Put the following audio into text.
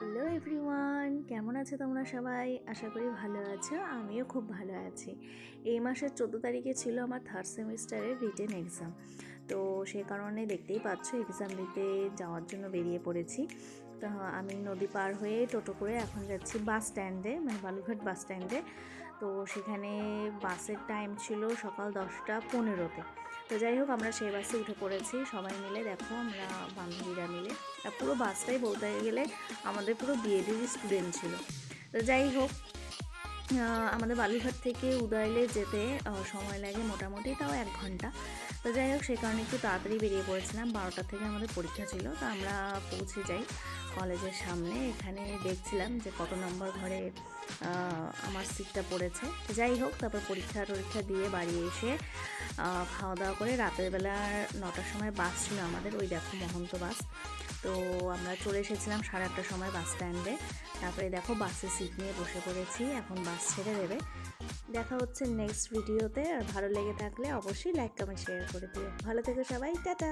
Hello everyone, কেমন আছো তোমরা সবাই? আশা করি ভালো আছো, আমিও খুব ভালো আছি। এই মাসের চোদ্দ তারিখে ছিল আমার থার্ড সেমিস্টারের রিটেন এক্সাম তো সে কারণে দেখতেই পাচ্ছ এক্সাম দিতে যাওয়ার জন্য বেরিয়ে পড়েছি। তো আমি নদী পার হয়ে টোটো করে এখন যাচ্ছি বাস স্ট্যান্ডে মানে বালুঘাট বাস স্ট্যান্ডে তো সেখানে বাসের টাইম ছিল সকাল দশটা পনেরোতে। তো যাই হোক, আমরা সেই বাসে উঠে পড়েছি। সবাই মিলে দেখো, আমরা বান্ধবীরা মিলে। পুরো বাসটাই বলতে গেলে আমাদের পুরো বিএডির স্টুডেন্ট ছিল। তো যাই হোক আমাদের বালুঘাট থেকে উদয়লে যেতে সময় লাগে মোটামুটি, তাও এক ঘণ্টা। তো যাই হোক, সে কারণে একটু তাড়াতাড়ি বেরিয়ে পড়েছিলাম। বারোটা থেকে আমাদের পরীক্ষা ছিল, তো আমরা পৌঁছে যাই কলেজের সামনে। এখানে দেখছিলাম যে কত নম্বর ঘরে আমার সিটটা পড়েছে। যাই হোক, তারপর পরীক্ষা টরীক্ষা দিয়ে বাড়ি এসে খাওয়া দাওয়া করে রাতের বেলা নটার সময় বাস ছিল আমাদের, ওই দেখো মহন্ত বাস তো আমরা চলে এসেছিলাম সাড়ে আটটার সময় বাস স্ট্যান্ডে তারপরে দেখো বাসে সিট নিয়ে বসে পড়েছি, এখন বাস ছেড়ে দেবে। দেখা হচ্ছে নেক্সট ভিডিওতে আর ভালো লেগে থাকলে অবশ্যই লাইক কমেন্ট শেয়ার করে দিও। ভালো থেকো সবাই, টাটা!